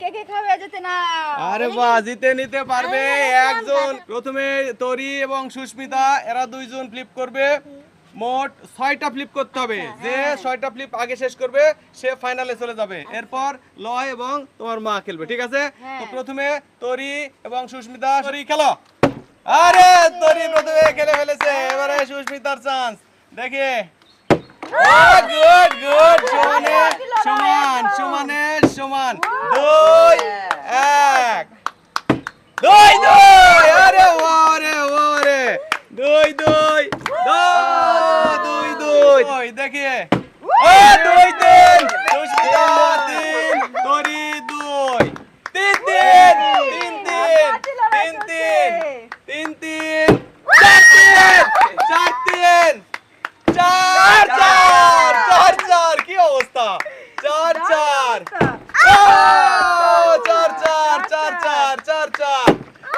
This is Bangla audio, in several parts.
কে কে খাবে যেতে না? আরে বাহ জিতে নিতে পারবে একজন। প্রথমে তরি এবং সুস্মিতা এরা দুইজন ফ্লিপ করবে। মোট ছয়টা ফ্লিপ করতে হবে। যে ছয়টা ফ্লিপ আগে শেষ করবে সে ফাইনালে চলে যাবে। এরপর লয় এবং তোমার মা খেলবে ঠিক আছে? তো প্রথমে তরি এবং সুস্মিতা তরি খেলো। আরে তরি প্রথমে খেলে ফেলেছে এবারে সুস্মিতার চান্স দেখে। গুড গুড সমানে সমান সমানে সমান দুই এক দুই দুই আরে ওরে ওরে দুই দুই দুই দুই দুই দুই দেখিয়ে। ও দুই তিন। সুস্মিতা তিন তরি দুই। তিন তিন তিন তিন তিন তিন তিন তিন। চার তিন চার তিন। চার চার চার চার। কি অবস্থা? চার। চার চার চার চার চার চার চার।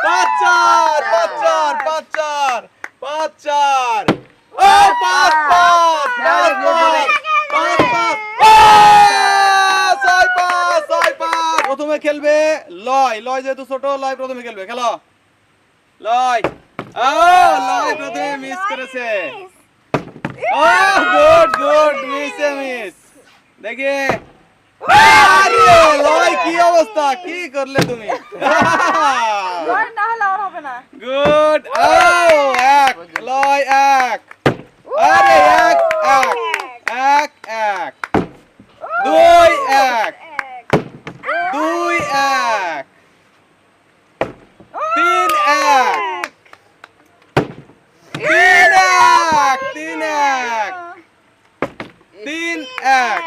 পাঁচ চার পাঁচ চার পাঁচ চার পাঁচ চার ও পাঁচ পাঁচ পাঁচ পাঁচ পাঁচ পাঁচ ও, ছয় পাঁচ ছয় পাঁচ প্রথমে খেলবে লয়। লয় যেহেতু ছোট লয় প্রথমে খেলবে। খেলো। লয়। ও লয় প্রথমে মিস করেছে। ও গুড গুড মিস মিস দেখে। আরে লয় কি অবস্থা? কি করলে তুমি? লয় না হলে আর হবে না। গুড ও এক লয় এক আরে এক এক এক এক দুই এক দুই এক তিন এক তিন এক তিন এক তিন এক।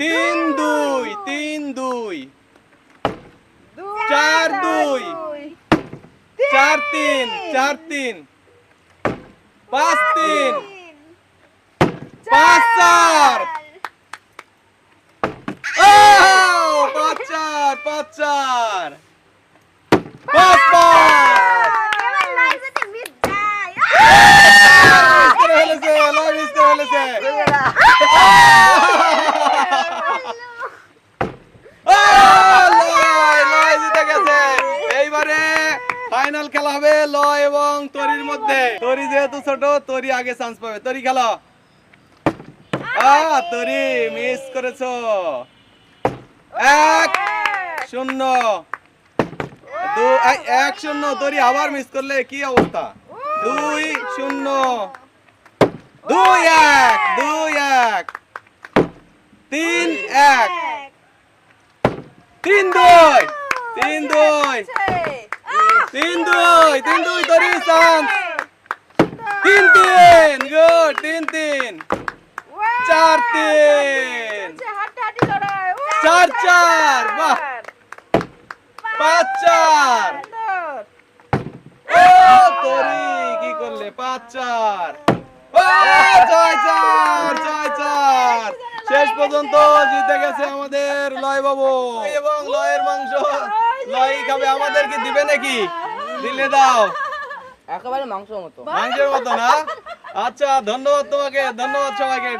তিন দুই তিন দুই। চার দুই। চার তিন চার তিন। পাঁচ তিন। পাঁচ চার। ও পাঁচ চার পাঁচ চার পাঁচ পাঁচ মিস করে ফেলেছে লয় মিস করে ফেলেছে ও, লয়, লয় জিতে গেছে। এইবারে ফাইনাল খেলা হবে লয় এবং তরির মধ্যে। তরি যেহেতু ছোট, তরি আগে চান্স পাবে। তরি খেলো। তরি মিস করেছ। এক শূন্য। এক শূন্য, তরি আবার মিস করলে কি অবস্থা? দুই শূন্য। দুই এক দুই এক। তিন এক। তিন দুই। তিন দুই। তিন দুই তিন দুই তরি চান্স তিন তিন, গুড, তিন তিন। চার তিন। চার চার, বাহ। পাঁচ চার। ও, তরি, কি করলে? পাঁচ চার। ছয় চার ছয় চার। শেষ পর্যন্ত জিতে গেছে আমাদের লয় বাবু এবং লয়ের মাংস। লয় খাবে আমাদেরকে দিবে নাকি? দিলে দাও। একেবারে মাংস মতো। মাংসের মতো না? আচ্ছা ধন্যবাদ তোমাকে ধন্যবাদ সবাইকে।